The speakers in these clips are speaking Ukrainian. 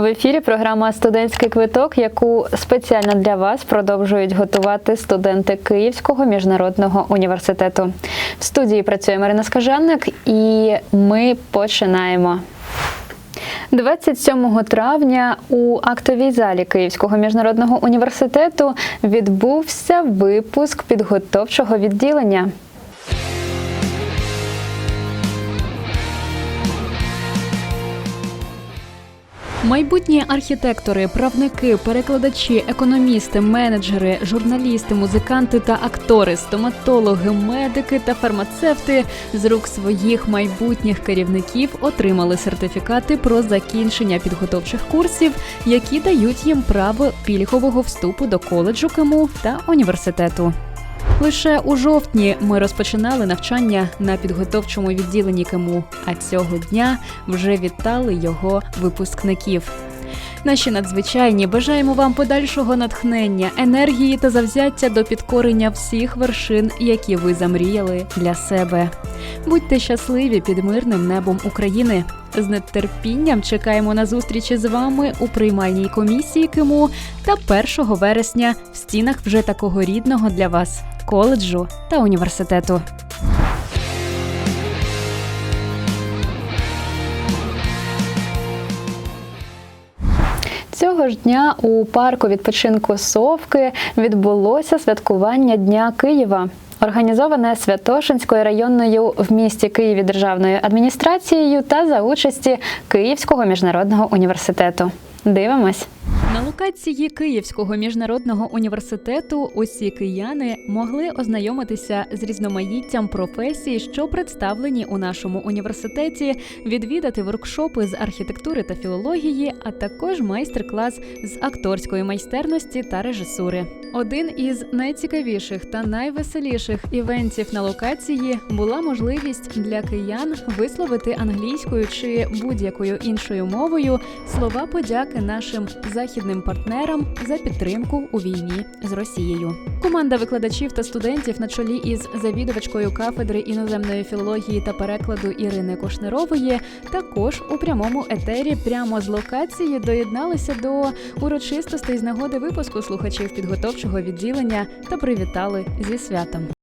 В ефірі програма Студентський квиток, яку спеціально для вас продовжують готувати студенти Київського міжнародного університету. В студії працює Марина Скажанник, і ми починаємо. 27 травня у актовій залі Київського міжнародного університету відбувся випуск підготовчого відділення. Майбутні архітектори, правники, перекладачі, економісти, менеджери, журналісти, музиканти та актори, стоматологи, медики та фармацевти з рук своїх майбутніх керівників отримали сертифікати про закінчення підготовчих курсів, які дають їм право пільгового вступу до коледжу КМУ та університету. Лише у жовтні ми розпочинали навчання на підготовчому відділенні КМУ, а цього дня вже вітали його випускників. Наші надзвичайні бажаємо вам подальшого натхнення, енергії та завзяття до підкорення всіх вершин, які ви замріяли для себе. Будьте щасливі під мирним небом України. З нетерпінням чекаємо на зустрічі з вами у приймальній комісії КМУ та 1 вересня в стінах вже такого рідного для вас коледжу та університету. Цього ж дня у парку відпочинку Совки відбулося святкування Дня Києва. Організоване Святошинською районною в місті Києві державною адміністрацією та за участі Київського міжнародного університету. Дивимось. На локації Київського міжнародного університету усі кияни могли ознайомитися з різноманіттям професій, що представлені у нашому університеті, відвідати воркшопи з архітектури та філології, а також майстер-клас з акторської майстерності та режисури. Один із найцікавіших та найвеселіших івентів на локації була можливість для киян висловити англійською чи будь-якою іншою мовою слова подяки нашим західним партнерам за підтримку у війні з Росією. Команда викладачів та студентів на чолі із завідувачкою кафедри іноземної філології та перекладу Ірини Кошнерової також у прямому етері прямо з локації доєдналися до урочистостей з нагоди випуску слухачів підготовчого відділення та привітали зі святом.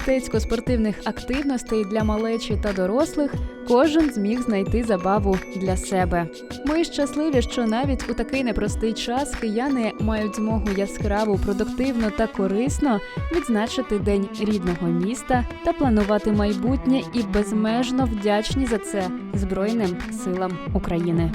Мистецько-спортивних активностей для малечі та дорослих кожен зміг знайти забаву для себе. Ми щасливі, що навіть у такий непростий час кияни мають змогу яскраво, продуктивно та корисно відзначити день рідного міста та планувати майбутнє і безмежно вдячні за це Збройним силам України.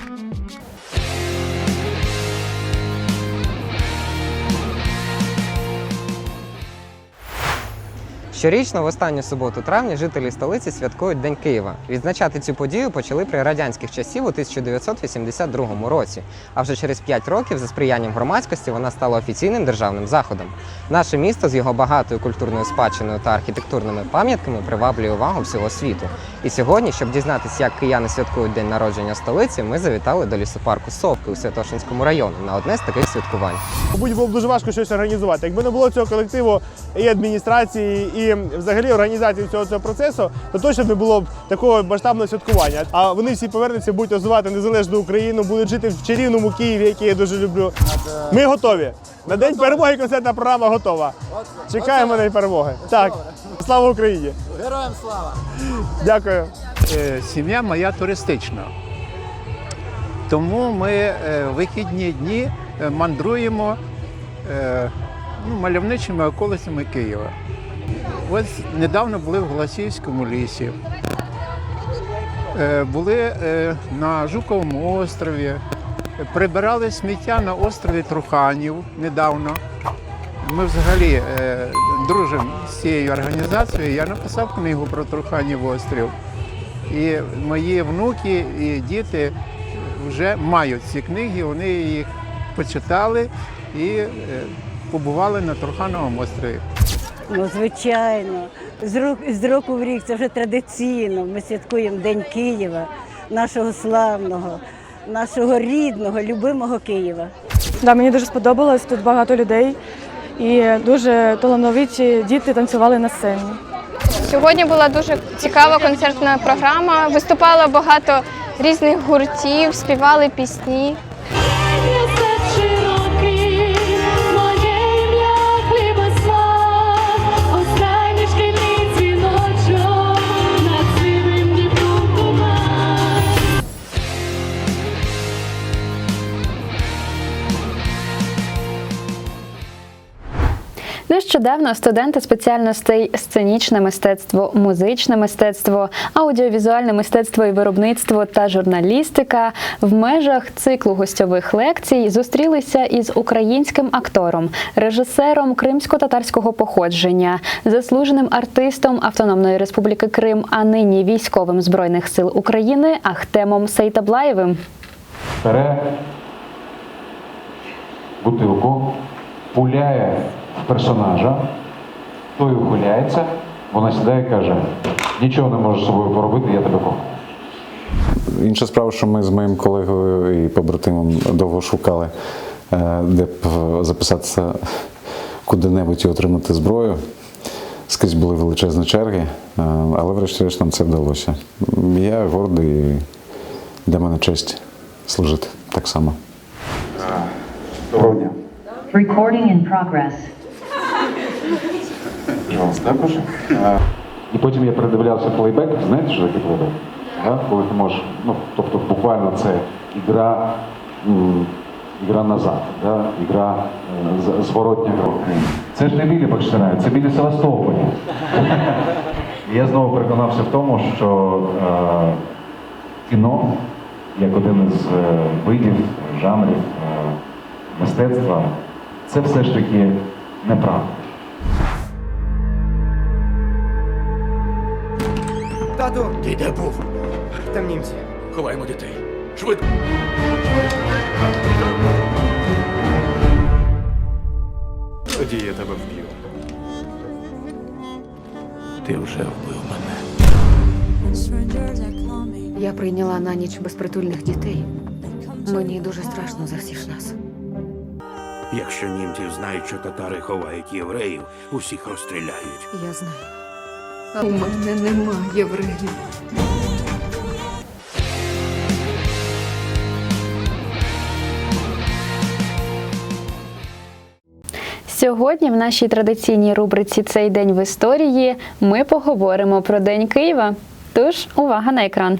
Щорічно в останню суботу травня жителі столиці святкують День Києва. Відзначати цю подію почали при радянських часів у 1982 році. А вже через 5 років за сприянням громадськості вона стала офіційним державним заходом. Наше місто з його багатою культурною спадщиною та архітектурними пам'ятками приваблює увагу всього світу. І сьогодні, щоб дізнатися, як кияни святкують день народження столиці, ми завітали до лісопарку Совки у Святошинському районі на одне з таких святкувань. Мабуть, було б дуже важко щось організувати. Якби не було цього колективу і адміністрації, і взагалі організації цього цього процесу, то точно не було б такого масштабного святкування. А вони всі повернуться, будуть розвивати незалежну Україну, будуть жити в чарівному Києві, який я дуже люблю. Ми готові. На день перемоги концертна програма готова. Чекаємо на перемоги. Так, слава Україні! Героям слава! Дякую. Е, Сім'я моя туристична. Тому ми е, вихідні дні е, мандруємо ну, мальовничими околицями Києва. Ось недавно були в Голосіївському лісі, е, були е, на Жуковому острові, прибирали сміття на острові Труханів недавно. Ми взагалі е, дружимо з цією організацією. Я написав книгу про Труханів острів. І мої внуки і діти вже мають ці книги, вони їх почитали і побували на Трухановому острові. Ну, звичайно, з року, з року в рік. Це вже традиційно. Ми святкуємо День Києва, нашого славного, нашого рідного, любимого Києва. Да, мені дуже сподобалось. Тут багато людей і дуже талановиті діти танцювали на сцені. Сьогодні була дуже цікава концертна програма. Виступало багато різних гуртів, співали пісні. Нещодавно студенти спеціальностей сценічне мистецтво, музичне мистецтво, аудіовізуальне мистецтво і виробництво та журналістика в межах циклу гостьових лекцій зустрілися із українським актором, режисером кримсько-татарського походження, заслуженим артистом Автономної Республіки Крим, а нині військовим збройних сил України Ахтемом Сейтаблаєвим. бере бутилку, пуляє персонажа, той ухиляється, вона сідає і каже, нічого не можеш з собою поробити, я тебе кохаю. Інша справа, що ми з моїм колегою і побратимом довго шукали, е, де б записатися куди-небудь і отримати зброю. Скрізь були величезні черги, е, але врешті-решт нам це вдалося. Я гордий і для мене честь служити так само. Доброго дня. Recording in progress. І також. І потім я передивлявся плейбек. Знаєте, що таке плейбек? Да? Коли ти можеш, ну, тобто буквально це ігра, ігра назад, да? ігра е, зворотня гра. Це ж не білі Бакштина, це білі Севастополі. Я знову переконався в тому, що е, кіно, як один із е, видів, жанрів е, мистецтва, це все ж таки неправда. Тату! Ти де був? Там німці. Ховаємо дітей. Швидко. Тоді я тебе вб'ю. Ти вже вбив мене. Я прийняла на ніч безпритульних дітей. Мені дуже страшно за всіх нас. Якщо німці знають, що татари ховають євреїв, усіх розстріляють. Я знаю. У мене нема євреїв. Сьогодні в нашій традиційній рубриці Цей день в історії ми поговоримо про День Києва. Тож увага на екран.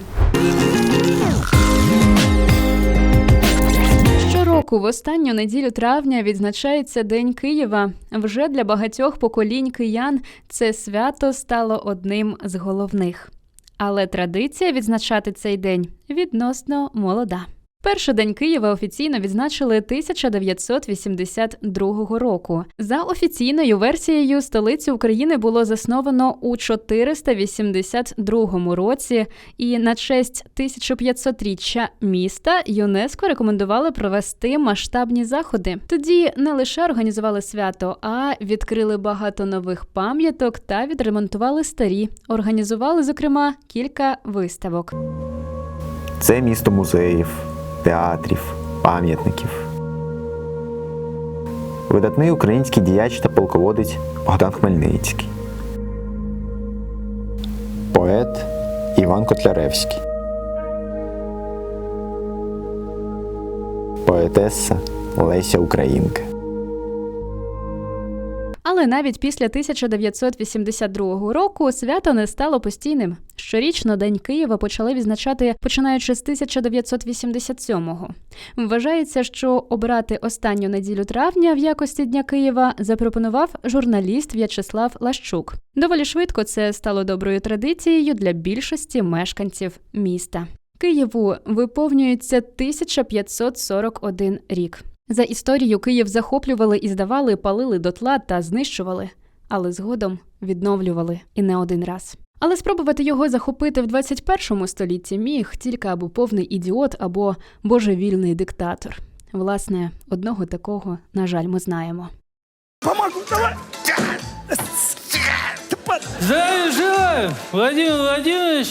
Щороку в останню неділю травня відзначається День Києва. Вже для багатьох поколінь киян це свято стало одним з головних. Але традиція відзначати цей день відносно молода. Перший день Києва офіційно відзначили 1982 року. За офіційною версією, столицю України було засновано у 482 році, і на честь 1500-річчя міста ЮНЕСКО рекомендували провести масштабні заходи. Тоді не лише організували свято, а відкрили багато нових пам'яток та відремонтували старі. Організували, зокрема, кілька виставок. Це місто музеїв, театрів, пам'ятників. Видатний український діяч та полководець Богдан Хмельницький. Поет Іван Котляревський. Поетеса Леся Українка. Але навіть після 1982 року свято не стало постійним. Щорічно День Києва почали відзначати починаючи з 1987-го. Вважається, що обрати останню неділю травня в якості Дня Києва запропонував журналіст В'ячеслав Лащук. Доволі швидко це стало доброю традицією для більшості мешканців міста. Києву виповнюється 1541 рік. За історію Київ захоплювали і здавали, палили дотла та знищували, але згодом відновлювали і не один раз. Але спробувати його захопити в 21 столітті міг тільки або повний ідіот, або божевільний диктатор. Власне, одного такого, на жаль, ми знаємо. Помогу, давай! Желаю, Владимир Владимирович.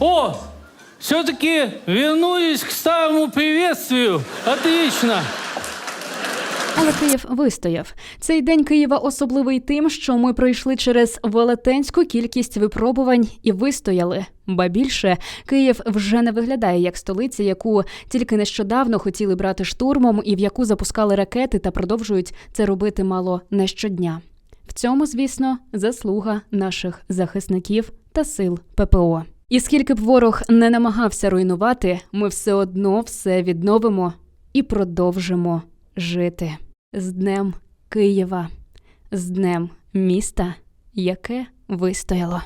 О, все-таки вернулись к старому приветствию. Отлично. Але Київ вистояв. Цей день Києва особливий тим, що ми пройшли через велетенську кількість випробувань і вистояли. Ба більше Київ вже не виглядає як столиця, яку тільки нещодавно хотіли брати штурмом, і в яку запускали ракети та продовжують це робити мало не щодня. В цьому, звісно, заслуга наших захисників та сил ППО. І скільки б ворог не намагався руйнувати, ми все одно все відновимо і продовжимо жити з Днем Києва, з Днем міста, яке вистояло.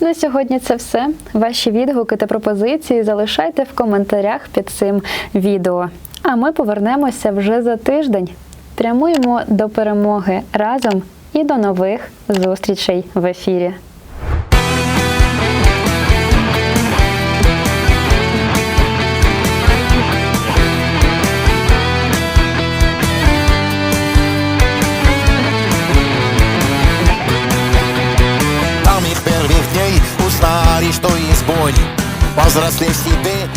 На сьогодні це все. Ваші відгуки та пропозиції залишайте в коментарях під цим відео. А ми повернемося вже за тиждень. Прямуємо до перемоги разом і до нових зустрічей в ефірі. Узнали, что есть боль Возросли в себе,